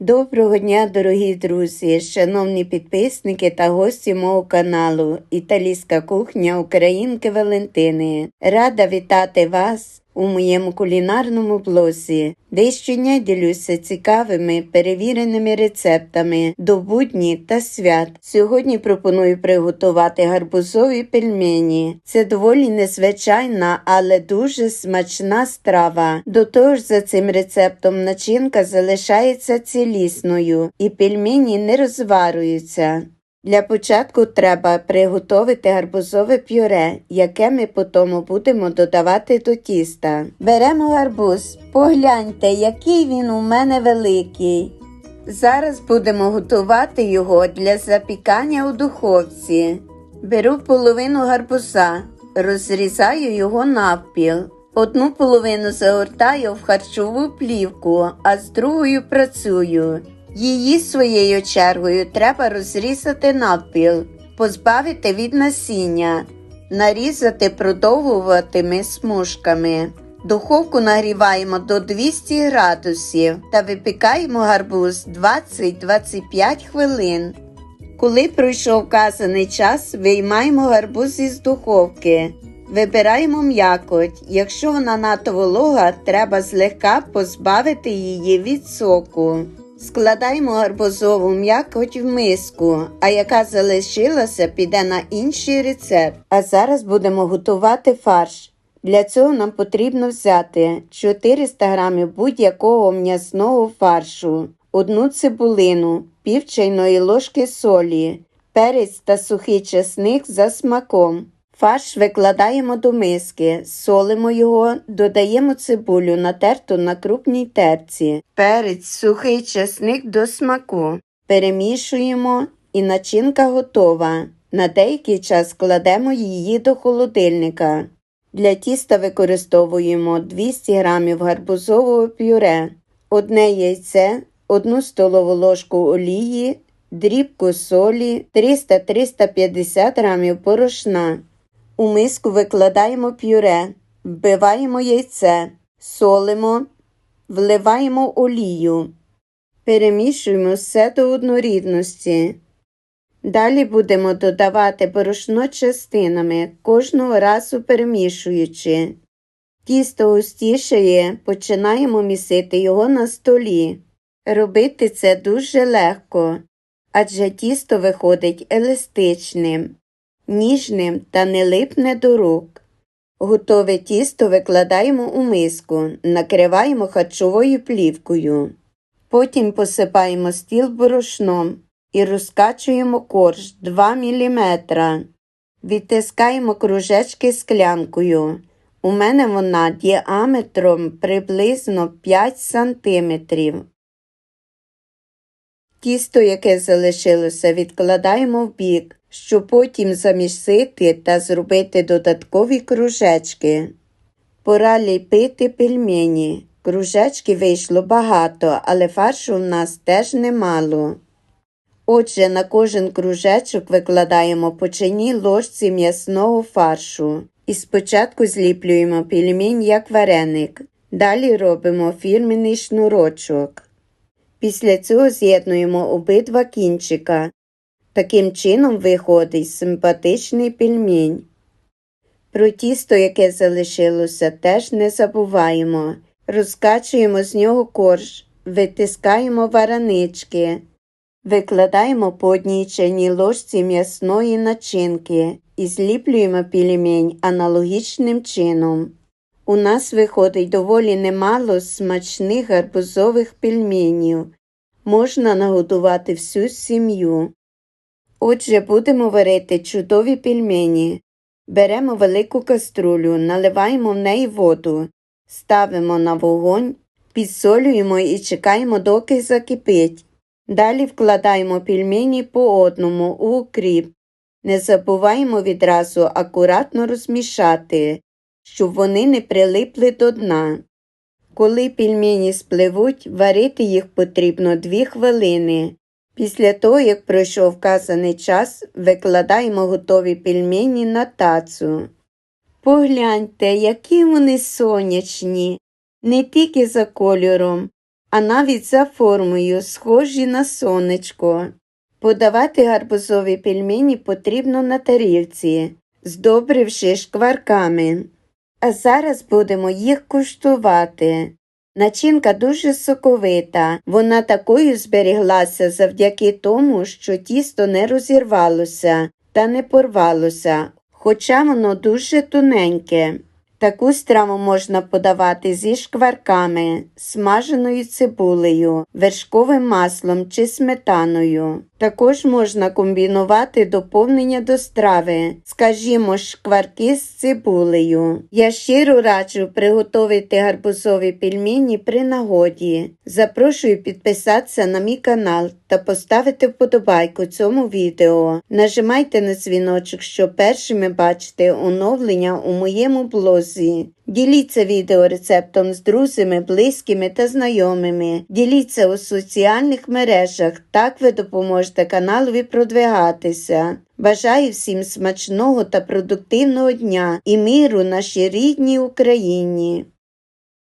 Доброго дня, дорогі друзі, шановні підписники та гості мого каналу Італійська кухня Українки Валентини. Рада вітати вас у моєму кулінарному блозі, де щодня ділюся цікавими перевіреними рецептами до будні та свят. Сьогодні пропоную приготувати гарбузові пельмені. Це доволі незвичайна, але дуже смачна страва. До того ж, за цим рецептом начинка залишається цілісною і пельмені не розварюються. Для початку треба приготувати гарбузове пюре, яке ми потім будемо додавати до тіста. Беремо гарбуз, погляньте, який він у мене великий. Зараз будемо готувати його для запікання у духовці. Беру половину гарбуза, розрізаю його навпіл. Одну половину загортаю в харчову плівку, а з другою працюю. Її своєю чергою треба розрізати навпіл, позбавити від насіння, нарізати продовгуватими смужками. Духовку нагріваємо до 200 градусів та випікаємо гарбуз 20-25 хвилин. Коли пройшов вказаний час, виймаємо гарбуз із духовки. Вибираємо м'якоть. Якщо вона надто волога, треба злегка позбавити її від соку. Складаємо гарбузову м'якоть в миску, а яка залишилася, піде на інший рецепт. А зараз будемо готувати фарш. Для цього нам потрібно взяти 400 г будь-якого м'ясного фаршу, одну цибулину, пів чайної ложки солі, перець та сухий чесник за смаком. Фарш викладаємо до миски, солимо його, додаємо цибулю, натерту на крупній терці, перець, сухий чесник до смаку. Перемішуємо і начинка готова. На деякий час кладемо її до холодильника. Для тіста використовуємо 200 г гарбузового пюре, одне яйце, 1 столову ложку олії, дрібку солі, 300-350 г порошна. У миску викладаємо пюре, вбиваємо яйце, солимо, вливаємо олію, перемішуємо все до однорідності. Далі будемо додавати борошно частинами, кожного разу перемішуючи. Тісто густішає, починаємо місити його на столі. Робити це дуже легко, адже тісто виходить еластичним ніжним та не липне до рук. Готове тісто викладаємо у миску, накриваємо харчовою плівкою. Потім посипаємо стіл борошном і розкачуємо корж 2 мм. Відтискаємо кружечки склянкою. У мене вона діаметром приблизно 5 см. Тісто, яке залишилося, відкладаємо в бік щоб потім замісити та зробити додаткові кружечки. Пора ліпити пельмені. Кружечки вийшло багато, але фаршу в нас теж немало. Отже, на кожен кружечок викладаємо по чайній ложці м'ясного фаршу і спочатку зліплюємо пельмінь як вареник. Далі робимо фірменний шнурочок. Після цього з'єднуємо обидва кінчика Таким чином виходить симпатичний пельмінь. Про тісто, яке залишилося, теж не забуваємо. Розкачуємо з нього корж, витискаємо варанички, викладаємо по одній чайній ложці м'ясної начинки і зліплюємо пельмінь аналогічним чином. У нас виходить доволі немало смачних гарбузових пельменів. Можна нагодувати всю сім'ю. Отже, будемо варити чудові пельмені. Беремо велику каструлю, наливаємо в неї воду, ставимо на вогонь, підсолюємо і чекаємо, доки закипить. Далі вкладаємо пельмені по одному у укріп. Не забуваємо відразу акуратно розмішати, щоб вони не прилипли до дна. Коли пельмені спливуть, варити їх потрібно 2 хвилини. Після того, як пройшов вказаний час, викладаємо готові пельмені на тацу. Погляньте, які вони сонячні, не тільки за кольором, а навіть за формою схожі на сонечко. Подавати гарбузові пельмені потрібно на тарілці, здобривши шкварками. А зараз будемо їх куштувати. Начинка дуже соковита, вона такою зберіглася завдяки тому, що тісто не розірвалося та не порвалося, хоча воно дуже тоненьке. Таку страву можна подавати зі шкварками, смаженою цибулею, вершковим маслом чи сметаною. Також можна комбінувати доповнення до страви, скажімо, шкварки з цибулею. Я щиро раджу приготувати гарбузові пельмені при нагоді. Запрошую підписатися на мій канал та поставити вподобайку цьому відео. Нажимайте на дзвіночок, щоб першими бачити оновлення у моєму блозі. Діліться відеорецептом з друзями, близькими та знайомими. Діліться у соціальних мережах, так ви допоможете каналові продвигатися. Бажаю всім смачного та продуктивного дня і миру нашій рідній Україні.